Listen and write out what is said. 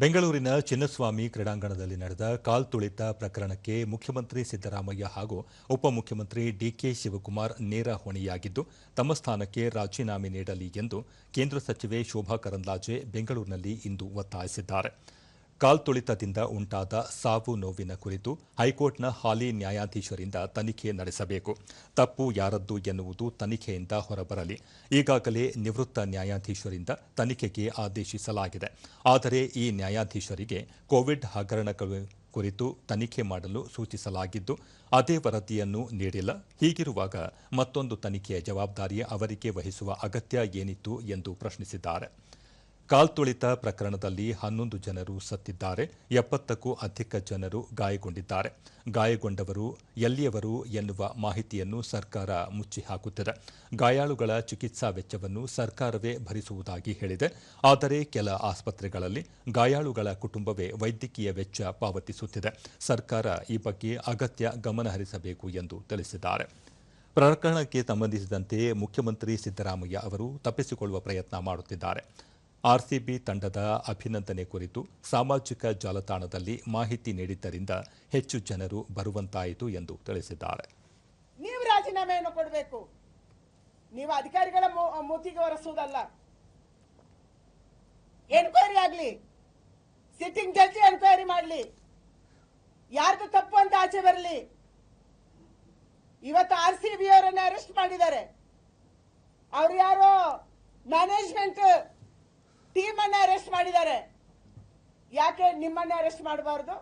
ಬೆಂಗಳೂರಿನ ಚಿನ್ನಸ್ವಾಮಿ ಕ್ರೀಡಾಂಗಣದಲ್ಲಿ ನಡೆದ ಕಾಲ್ತುಳಿತ ಪ್ರಕರಣಕ್ಕೆ ಮುಖ್ಯಮಂತ್ರಿ ಸಿದ್ದರಾಮಯ್ಯ ಹಾಗೂ ಉಪಮುಖ್ಯಮಂತ್ರಿ ಡಿಕೆ ಶಿವಕುಮಾರ್ ನೇರ ಹೊಣೆಯಾಗಿದ್ದು, ತಮ್ಮ ಸ್ಥಾನಕ್ಕೆ ರಾಜೀನಾಮೆ ನೀಡಲಿ ಎಂದು ಕೇಂದ್ರ ಸಚಿವೆ ಶೋಭಾ ಕರಂದ್ಲಾಜೆ ಬೆಂಗಳೂರಿನಲ್ಲಿ ಇಂದು ಒತ್ತಾಯಿಸಿದ್ದಾರೆ. ಕಾಲ್ತುಳಿತದಿಂದ ಉಂಟಾದ ಸಾವು ನೋವಿನ ಕುರಿತು ಹೈಕೋರ್ಟ್ನ ಹಾಲಿ ನ್ಯಾಯಾಧೀಶರಿಂದ ತನಿಖೆ ನಡೆಸಬೇಕು. ತಪ್ಪು ಯಾರದ್ದು ಎನ್ನುವುದು ತನಿಖೆಯಿಂದ ಹೊರಬರಲಿ. ಈಗಾಗಲೇ ನಿವೃತ್ತ ನ್ಯಾಯಾಧೀಶರಿಂದ ತನಿಖೆಗೆ ಆದೇಶಿಸಲಾಗಿದೆ. ಆದರೆ ಈ ನ್ಯಾಯಾಧೀಶರಿಗೆ ಕೋವಿಡ್ ಹಗರಣಗಳು ಕುರಿತು ತನಿಖೆ ಮಾಡಲು ಸೂಚಿಸಲಾಗಿದ್ದು, ಅದೇ ವರದಿಯನ್ನು ನೀಡಿಲ್ಲ. ಹೀಗಿರುವಾಗ ಮತ್ತೊಂದು ತನಿಖೆಯ ಜವಾಬ್ದಾರಿ ಅವರಿಗೆ ವಹಿಸುವ ಅಗತ್ಯ ಏನಿತ್ತು ಎಂದು ಪ್ರಶ್ನಿಸಿದ್ದಾರೆ. ಕಾಲ್ತುಳಿತ ಪ್ರಕರಣದಲ್ಲಿ ಹನ್ನೊಂದು ಜನರು ಸತ್ತಿದ್ದಾರೆ, ಎಪ್ಪತ್ತಕ್ಕೂ ಅಧಿಕ ಜನರು ಗಾಯಗೊಂಡಿದ್ದಾರೆ. ಗಾಯಗೊಂಡವರು ಎಲ್ಲಿಯವರು ಎನ್ನುವ ಮಾಹಿತಿಯನ್ನು ಸರ್ಕಾರ ಮುಚ್ಚಿ ಹಾಕುತ್ತಿದೆ ಗಾಯಾಳುಗಳ ಚಿಕಿತ್ಸಾ ವೆಚ್ಚವನ್ನು ಸರ್ಕಾರವೇ ಭರಿಸುವುದಾಗಿ ಹೇಳಿದೆ. ಆದರೆ ಕೆಲ ಆಸ್ಪತ್ರೆಗಳಲ್ಲಿ ಗಾಯಾಳುಗಳ ಕುಟುಂಬವೇ ವೈದ್ಯಕೀಯ ವೆಚ್ಚ ಪಾವತಿಸುತ್ತಿದೆ. ಸರ್ಕಾರ ಈ ಬಗ್ಗೆ ಅಗತ್ಯ ಗಮನಹರಿಸಬೇಕು ಎಂದು ತಿಳಿಸಿದ್ದಾರೆ. ಪ್ರಕರಣಕ್ಕೆ ಸಂಬಂಧಿಸಿದಂತೆ ಮುಖ್ಯಮಂತ್ರಿ ಸಿದ್ದರಾಮಯ್ಯ ಅವರು ತಪ್ಪಿಸಿಕೊಳ್ಳುವ ಪ್ರಯತ್ನ ಮಾಡುತ್ತಿದ್ದಾರೆ. ಆರ್ಸಿಬಿ ತಂಡದ ಅಭಿನಂದನೆ ಕುರಿತು ಸಾಮಾಜಿಕ ಜಾಲತಾಣದಲ್ಲಿ ಮಾಹಿತಿ ನೀಡಿದ್ದರಿಂದ ಹೆಚ್ಚು ಜನರು ಬರುವಂತಾಯಿತು ಎಂದು ತಿಳಿಸಿದ್ದಾರೆ. ನೀವು ರಾಜೀನಾಮೆಯನ್ನು ಕೊಡಬೇಕು. ನೀವು ಅಧಿಕಾರಿಗಳ ಮೂತಿಗೆ ಒರೆಸುವುದಲ್ಲ. ಎನ್ಕ್ವೈರಿ ಆಗಲಿ ಸಿಟ್ಟಿಂಗ್ ಜಡ್ಜ್ ಎನ್ಕ್ವೈರಿ ಮಾಡ್ಲಿ. ಯಾರ್ದು ತಪ್ಪು ಅಂತ ಆಚೆ ಬರಲಿ. ಇವತ್ತು ಆರ್ ಸಿ ಬಿ ಅವರನ್ನ ಅರೆಸ್ಟ್ ಮಾಡಿದ್ದಾರೆ. ಅವ್ರು ಯಾರೋ ಮ್ಯಾನೇಜ್ಮೆಂಟ್ ಟೀಮ್ ಅರೆಸ್ಟ್ ಮಾಡಿದ್ದಾರೆ. ಯಾಕೆ ನಿಮ್ಮನ್ನ ಅರೆಸ್ಟ್ ಮಾಡಬಾರ್ದು?